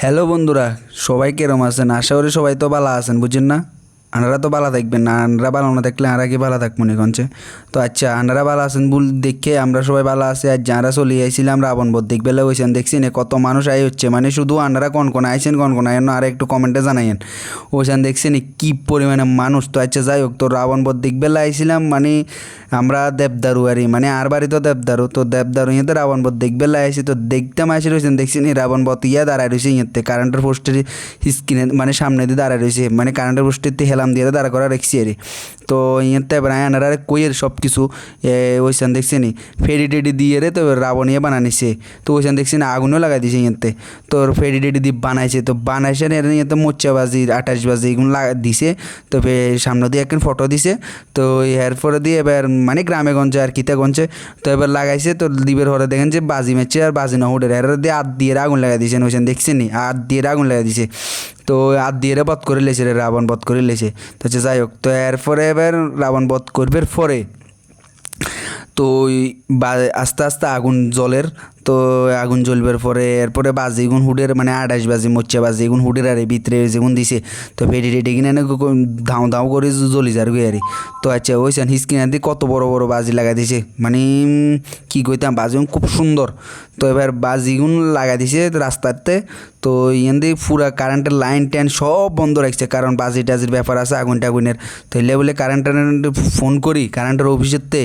Hello বন্ধুরা সবাই কেরম আছেন? আশা করি সবাই তো ভালো আছেন বুঝেন না? আনারা তো ভালো থাকবেন না, আনারা ভালো না থাকলে আনারা কি ভালো থাকব নি কনছে তো আচ্ছা আনারা ভালো আছেন বল দেখে আমরা সবাই ভালো আছি আর যারা চলে আইছিলাম রাবণ দেখবেলে হয়েছেন দেখছি না কত মানুষ আই হচ্ছে। মানে শুধু আনারা কন কোন আইছেন, কন কোন আইন আর একটু কমেন্টে জানাইন ওইখান দেখছি না কি পরিমাণে মানুষ। তো আচ্ছা যাই হোক, তো রাবণ বধ দেখবেলে আইছিলাম মানে আমরা দেবদারু আরই মানে আর বাড়ি তো দেবদারু তো দেবদারু ইয়েতে রাবণ বধ দেখবেলে আইছি। তো দেখতে মাসি রয়েছেন দেখছি নি রাবণ বধ ইয়া দাঁড়ায় রয়েছে ইয়েতে কারেন্টের পোস্টের স্ক্রিনে মানে সামনে দিয়ে দাঁড়ায় রয়েছে মানে কারেন্টের পোস্টের হেলাম দিয়ে দাঁড়া করা রেখছি আরে তো ইয়েতে এবার আনারা কইয়ের সব কিছু ওইখান দেখছি নি ফেডি টেডি দিয়ে রে তো রাবণ ইয়ে বানানিছে তো ওইখান দেখছি না আগুনও লাগাই দিছে ইয়েতে তোর ফেডি টেডি দিয়ে বানাইছে, তো বানাইছে না এর ইয়েতে মোচ্চা বাজি আঠাশ বাজি এগুলো লাগা দিছে। তো সামনে দিয়ে একদিন ফটো দিছে। তো এরপরে দিয়ে এবার মানে গ্রামে গঞ্জে আর কিতে গঞ্জে, তো এবার লাগাইছে। তো দিবের হরে দেখেন যে বাজি মেরছে আর বাজি না উঠে এর দিয়ে আট দিয়ে আগুন লাগাই দিয়েছে ওইখান দেখছেন নি আট দিয়ে আগুন লাগাই দিছে। তো আট দিয়ে বধ করে লেছে রে, রাবণ বধ করে লেছে। তো হচ্ছে যাই হোক, তো এরপরে এবার রাবণ বধ করবার পরে। তো আস্তে আস্তে আগুন জলের তো আগুন জ্বলবার পরে, এরপরে বাজি গুণ হুডের মানে আঠাশ বাজি, মোচ্চা বাজি গুণ হুডের আরে ভিতরে যেগুন দিছে। তো ফেটে টেটি কিনে ধাও ধাও করে জ্বলি যার গিয়ে আরে। তো আচ্ছা ওইসান হিসকিনা দিয়ে কত বড় বড় বাজি লাগাই দিছে। মানে কি কইতাম বাজিগুন খুব সুন্দর। তো এবার বাজিগুন লাগাই দিছে রাস্তাতে। তো ইয়ান দিয়ে পুরা কারেন্টের লাইন ট্যান সব বন্ধ রাখছে, কারণ বাজি টাজির ব্যাপার আছে আগুন টাগুনের। তো এলে বলে কারেন্টের ফোন করি, কারেন্টের অফিসেতে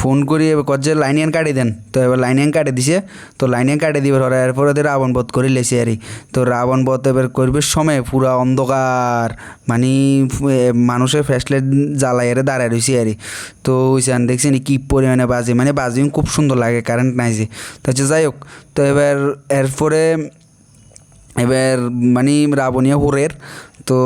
ফোন করি, এবার কচ্ছে লাইন ইয়ান কাটি দেন। তো এবার লাইন ইয়ান কাটে দিছে। তো লাইনে কাটে দিবার ওরা এরপরে ওদের রাবণ বধ করে লেছে আরই। তো রাবণ বধ এবার করবে সময় পুরা অন্ধকার মানে মানুষের ফ্যাসলেট জ্বালাই এর দাঁড়ায় রয়েছে আরই। তো ওইখান দেখছি নি কি পরিমাণে বাজে মানে বাজি খুব সুন্দর লাগে কারেন্ট নাই যে। তো হচ্ছে যাই হোক তো এবার, এরপরে, এবার মানে রাবণীয় হোরের তো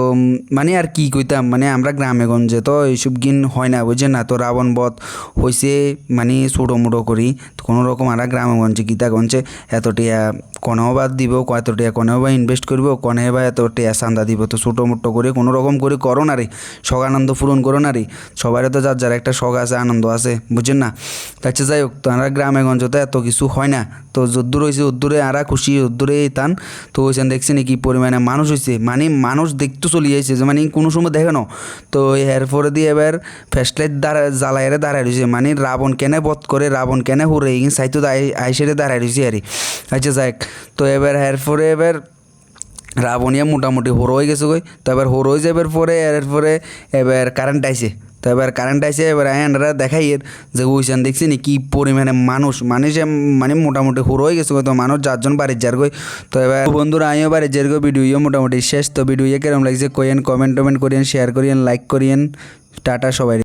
মানে আর কি কইতাম মানে আমরা গ্রামে গঞ্জে তো এইসব গিন হয় না বুঝছেন না? তো রাবণ বধ হয়েছে মানে ছোটো মোটো করি। তো কোনো রকম আমরা গ্রামে গঞ্জে, গীতা গঞ্জে এত টিয়া কনেও বাদ দিব এত টিয়া কনেও বা ইনভেস্ট করব, কনে বা এত টিয়া চান্দা দিব, তো ছোটো মোটো করে কোনো রকম করে করো না রে, শখ আনন্দ পূরণ করো না রে। সবারই তো যার যার একটা শখ আছে, আনন্দ আছে, বুঝছেন না? আচ্ছা যাই হোক, তো আমরা গ্রামে গঞ্জে তো এত কিছু হয় না। তো যদ্দূর হয়েছে উদ্দূরে, আরা খুশি, উদ্দূরে তান। তো ওইখান দেখছি কি পরিমাণে মানুষ হয়েছে মানে মানুষ দেখতে চলে যাইছে যে মানে কোনো সময় দেখে না তো এরপরে দিয়ে এবার ফ্যাসলাইট দাঁড়া জ্বালাইরে দাঁড়ায় রয়েছে মানে রাবণ কেনে বধ করে, রাবণ কেনে হুরে সাইতো আইসেরে দাঁড়ায় রয়েছে আর। আচ্ছা যাক তো এবার এরপরে এবার রাবণিয়া মোটামুটি হরো হয়ে গেছে গই তো এবার হরো হয়ে যাবার পরে এরপরে এবার কারেন্ট আইছে। তো এবার কারেন্ট আইসে এবার আয়নরা দেখাই এর যে ওইখান দেখছি নি, কি পরিমাণে মানুষ, মানুষে মানে মোটামুটি হুরো হয়ে গেছে তো মানুষ চারজন বাড়ির যার গই তো এবার বন্ধুরা, আমিও বাড়ির যার গো ভিডিও মোটামুটি শেষ। তো ভিডিও কেরম লাগছে কইয়েন কমেন্ট টমেন্ট করিয়েন শেয়ার করিয়েন লাইক করিয়েন। টাটা সবাই।